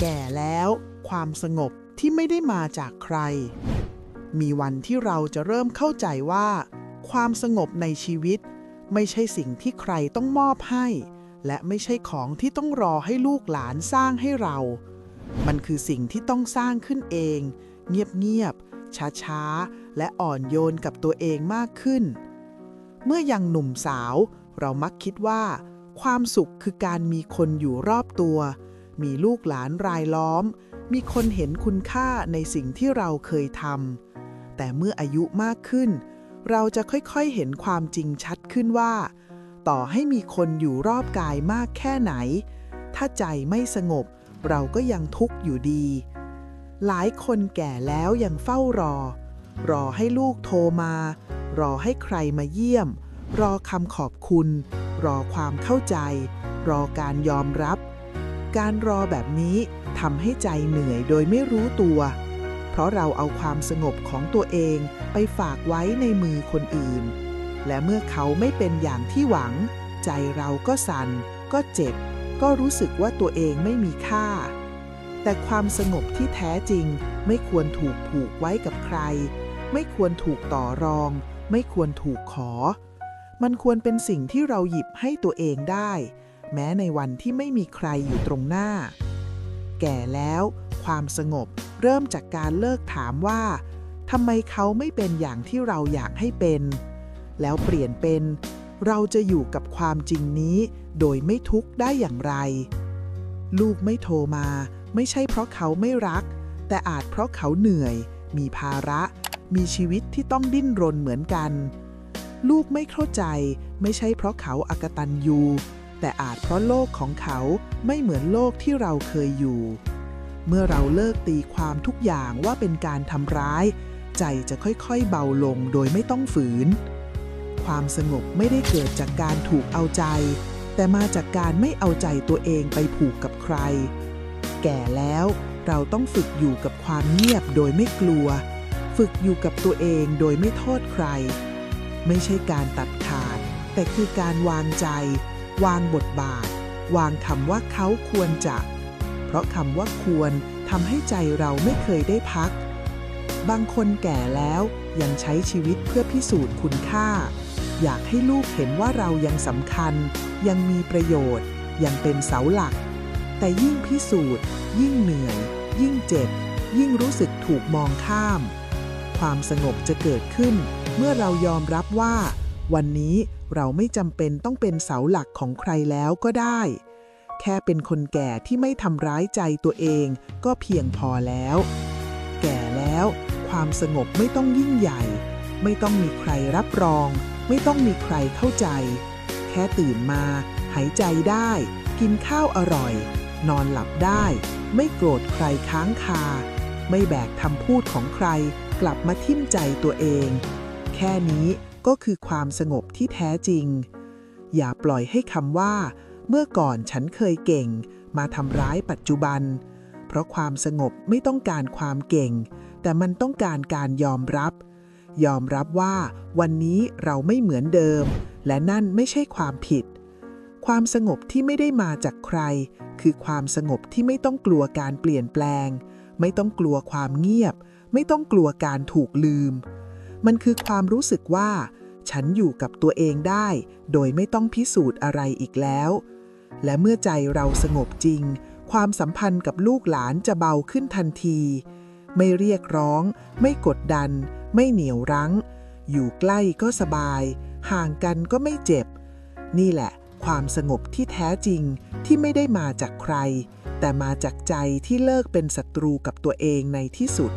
แก่แล้ว ความสงบที่ไม่ได้มาจากใคร มีวันที่เราจะเริ่มเข้าใจว่า ความสงบในชีวิต ไม่ใช่สิ่งที่ใครต้องมอบให้ และไม่ใช่ของที่ต้องรอให้ลูกหลานสร้างให้เรา มันคือสิ่งที่ต้องสร้างขึ้นเอง เงียบๆช้าๆ และอ่อนโยนกับตัวเองมากขึ้น เมื่อยังหนุ่มสาว เรามักคิดว่า ความสุขคือการมีคนอยู่รอบตัว มีลูกหลานรายล้อม มีคนเห็นคุณค่าในสิ่งที่เราเคยทำแต่เมื่ออายุมากขึ้น เราจะค่อยๆเห็นความจริงชัดขึ้นว่า ต่อให้มีคนอยู่รอบกายมากแค่ไหน ถ้าใจไม่สงบ เราก็ยังทุกข์อยู่ดี หลายคนแก่แล้วยังเฝ้ารอ รอให้ลูกโทรมา รอให้ใครมาเยี่ยม รอคำขอบคุณ รอความเข้าใจ รอการยอมรับ การรอแบบนี้ทำให้ใจเหนื่อยโดยไม่รู้ตัว เพราะเราเอาความสงบของตัวเองไปฝากไว้ในมือคนอื่น และเมื่อเขาไม่เป็นอย่างที่หวัง ใจเราก็สั่น ก็เจ็บ ก็รู้สึกว่าตัวเองไม่มีค่า แต่ความสงบที่แท้จริงไม่ควรถูกผูกไว้กับใคร ไม่ควรถูกต่อรอง ไม่ควรถูกขอ มันควรเป็นสิ่งที่เราหยิบให้ตัวเองได้ แม้ในวันที่ไม่มีใครอยู่ตรงหน้า แก่แล้ว ความสงบเริ่มจากการเลิกถามว่าทำไมเขาไม่เป็นอย่างที่เราอยากให้เป็น แล้วเปลี่ยนเป็น เราจะอยู่กับความจริงนี้ โดยไม่ทุกข์ได้อย่างไร ลูกไม่โทรมา ไม่ใช่เพราะเขาไม่รัก แต่อาจเพราะเขาเหนื่อย มีภาระ มีชีวิตที่ต้องดิ้นรนเหมือนกัน ลูกไม่เข้าใจ ไม่ใช่เพราะเขาอากตันยู แต่อาจเพราะโลกของเขาไม่เหมือนโลกที่เราเคยอยู่ เมื่อเราเลิกตีความทุกอย่างว่าเป็นการทำร้าย ใจจะค่อยๆเบาลงโดยไม่ต้องฝืน ความสงบไม่ได้เกิดจากการถูกเอาใจ แต่มาจากการไม่เอาใจตัวเองไปผูกกับใคร แก่แล้วเราต้องฝึกอยู่กับความเงียบโดยไม่กลัว ฝึกอยู่กับตัวเองโดยไม่โทษใคร ไม่ใช่การตัดขาด แต่คือการวางใจ วางบทบาท วางคำว่าเขาควรจะ เพราะคำว่าควรทำให้ใจเราไม่เคยได้พัก บางคนแก่แล้วยังใช้ชีวิตเพื่อพิสูจน์คุณค่า อยากให้ลูกเห็นว่าเรายังสำคัญ ยังมีประโยชน์ ยังเป็นเสาหลัก แต่ยิ่งพิสูจน์ ยิ่งเหนื่อย ยิ่งเจ็บ ยิ่งรู้สึกถูกมองข้าม ความสงบจะเกิดขึ้น เมื่อเรายอมรับว่า วันนี้เราไม่จำเป็นต้องเป็นเสาหลักของใครแล้วก็ได้ แค่เป็นคนแก่ที่ไม่ทำร้ายใจตัวเองก็เพียงพอแล้ว แก่แล้วความสงบไม่ต้องยิ่งใหญ่ ไม่ต้องมีใครรับรอง ไม่ต้องมีใครเข้าใจ แค่ตื่นมา หายใจได้ กินข้าวอร่อย นอนหลับได้ ไม่โกรธใครค้างคา ไม่แบกคำพูดของใครกลับมาทิ่มใจตัวเอง แค่นี้ ก็คือความสงบที่แท้จริง อย่าปล่อยให้คำว่า เมื่อก่อนฉันเคยเก่ง มาทำร้ายปัจจุบัน เพราะความสงบไม่ต้องการความเก่ง แต่มันต้องการการยอมรับ ยอมรับว่าวันนี้เราไม่เหมือนเดิม และนั่นไม่ใช่ความผิด ความสงบที่ไม่ได้มาจากใคร คือความสงบที่ไม่ต้องกลัวการเปลี่ยนแปลง ไม่ต้องกลัวความเงียบ ไม่ต้องกลัวการถูกลืม มันคือความรู้สึกว่า ฉันอยู่กับตัวเองได้ โดยไม่ต้องพิสูจน์อะไรอีกแล้ว และเมื่อใจเราสงบจริง ความสัมพันธ์กับลูกหลานจะเบาขึ้นทันที ไม่เรียกร้อง ไม่กดดัน ไม่เหนียวรั้ง อยู่ใกล้ก็สบาย ห่างกันก็ไม่เจ็บ นี่แหละ ความสงบที่แท้จริงที่ไม่ได้มาจากใคร แต่มาจากใจที่เลิกเป็นศัตรูกับตัวเองในที่สุด